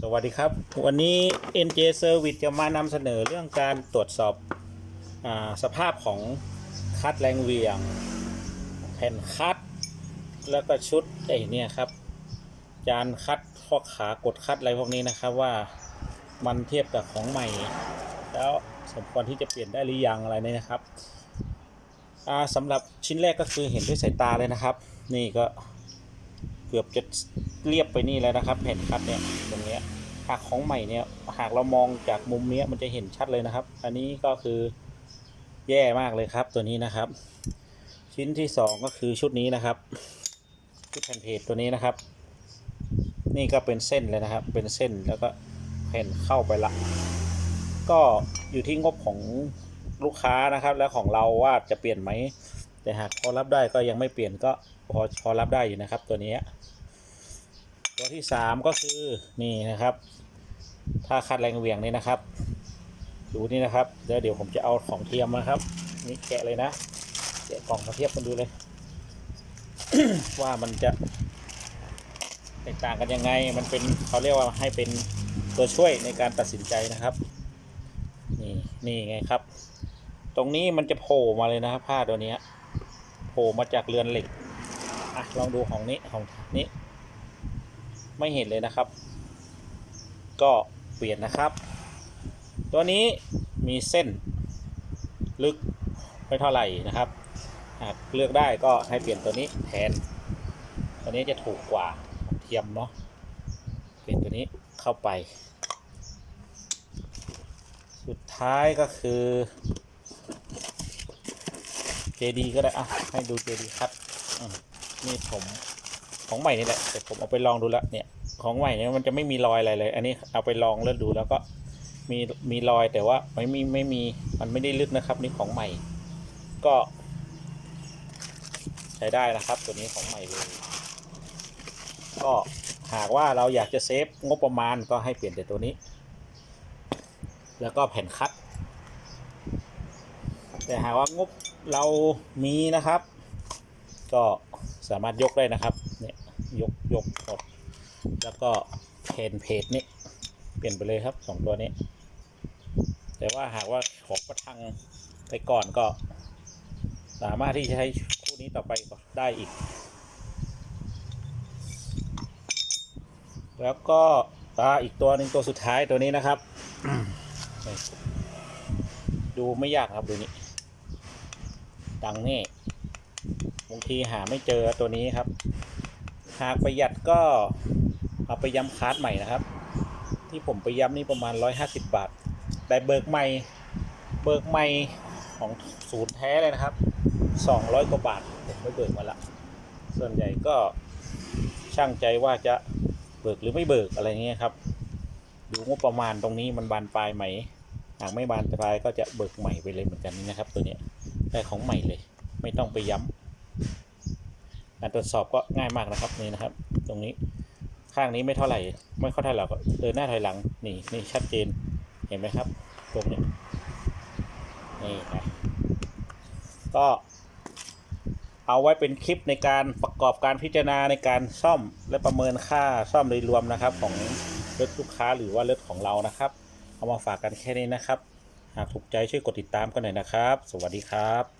สวัสดีครับ วันนี้ NJ Service จะมานำเสนอเรื่องการตรวจสอบอสภาพของคัดแรงเหวียง แผ่นคัด แล้วก็ชุดไอ้นี่ครับ จานคัดข้อขากดคัดอะไรพวกนี้นะครับว่ามันเทียบกับของใหม่ แล้วสมควรที่จะเปลี่ยนได้หรือยังอะไรเนี่ยนะครับสำหรับชิ้นแรกก็คือเห็นด้วยสายตาเลยนะครับ นี่ก็เกือบจะเรียบไปนี่แล้วนะครับแผ่นคัดเนี่ยตรง หากของใหม่เนี่ย หากเรามองจากมุมเนี้ยมันจะเห็นชัดเลยนะครับ อันนี้ก็คือแย่มากเลยครับตัวนี้นะครับ ชิ้นที่สองก็คือชุดนี้นะครับชุดแผ่นเพจตัวนี้นะครับ นี่ก็เป็นเส้นเลยนะครับ เป็นเส้นแล้วก็แผ่นเข้าไปละ ก็อยู่ที่งบของลูกค้านะครับ และของเราว่าจะเปลี่ยนไหมแต่หากพอรับได้ก็ยังไม่เปลี่ยนก็พอพอรับได้อยู่นะครับ ตัวนี้ ตัวที่สามก็คือนี่นะครับ ถ้าคัดแรงเหวี่ยงนี่นะครับ ดูนี่นะครับเดี๋ยวเดี๋ยวผมจะเอาของเทียมมาครับ นี่แกะเลยนะแกะกล่องมาเทียบกันดูเลย ว่ามันจะแตกต่างกันยังไง มันเป็นเขาเรียกว่าให้เป็นตัวช่วยในการตัดสินใจนะครับ นี่นี่ไงครับ ตรงนี้มันจะโผล่มาเลยนะครับผ้าตัวนี้โผล่มาจากเรือนเหล็กอะลองดูของนี้ของนี้ ไม่เห็นเลยนะครับ ก็เปลี่ยนนะครับ ตัวนี้มีเส้นลึกไม่เท่าไหร่นะครับหากเลือกได้ก็ให้เปลี่ยนตัวนี้แทน ตัวนี้จะถูกกว่าเทียมเนาะเปลี่ยนตัวนี้เข้าไป สุดท้ายก็คือ JD ก็ได้อะให้ดู JD ครับอืมนี่ผม ของใหม่นี่แหละแต่ผมเอาไปลองดูแล้วเนี่ยของใหม่เนี่ยมันจะไม่มีรอยอะไรเลย อันนี้เอาไปลองแล้วดูแล้วก็มีมีรอยแต่ว่าไม่มีไม่มีมันไม่ได้ลึกนะครับนี่ของใหม่ ก็ ใช้ได้นะครับตัวนี้ของใหม่เลย ก็หากว่าเราอยากจะเซฟงบประมาณก็ให้เปลี่ยนแต่ตัวนี้ แล้วก็แผ่นคัด แต่หากว่างบเรามีนะครับ ก็สามารถยกได้นะครับ ยกยกหมดแล้วก็เพนเพจนี้เปลี่ยนไปเลยครับสองตัวนี้ แต่ว่าหากว่าของประทังไปก่อนก็ สามารถที่จะใช้คู่นี้ต่อไปได้อีก แล้วก็อ่าอีกตัวหนึ่งตัวสุดท้ายตัวนี้นะครับ ดูไม่ยากครับดูนี่ดังนี่บางทีหาไม่เจอตัวนี้ครับ หากประหยัดก็เอาไปย้ำคาร์ดใหม่นะครับ ที่ผมไปย้ำนี่ประมาณ 150 บาท แต่เบิกใหม่ เบิกใหม่ของศูนย์แท้เลยนะครับ 200 กว่าบาท ผมไม่เบิกมาละ ส่วนใหญ่ก็ช่างใจว่าจะเบิกหรือไม่เบิกอะไรเงี้ยครับ ดูงบประมาณตรงนี้มันบานปลายไหม หากไม่บานปลายก็จะเบิกใหม่ไปเลยเหมือนกันนี่นะครับ ตัวเนี้ยได้ของใหม่เลย ไม่ต้องไปย้ำ การตรวจสอบก็ง่ายมากนะครับนี่นะครับ ตรงนี้ข้างนี้ไม่เท่าไหร่ ไม่ค่อยเท่าไหร่ก็เดินหน้าถอยหลังนี่นี่ชัดเจนเห็นไหมครับ ตรงนี้นี่นะก็เอาไว้เป็นคลิปในการประกอบการพิจารณาในการซ่อมและประเมินค่าซ่อมโดยรวมนะครับ ของรถลูกค้าหรือว่ารถของเรานะครับ เอามาฝากกันแค่นี้นะครับ หากถูกใจช่วยกดติดตามกันหน่อยนะครับ สวัสดีครับ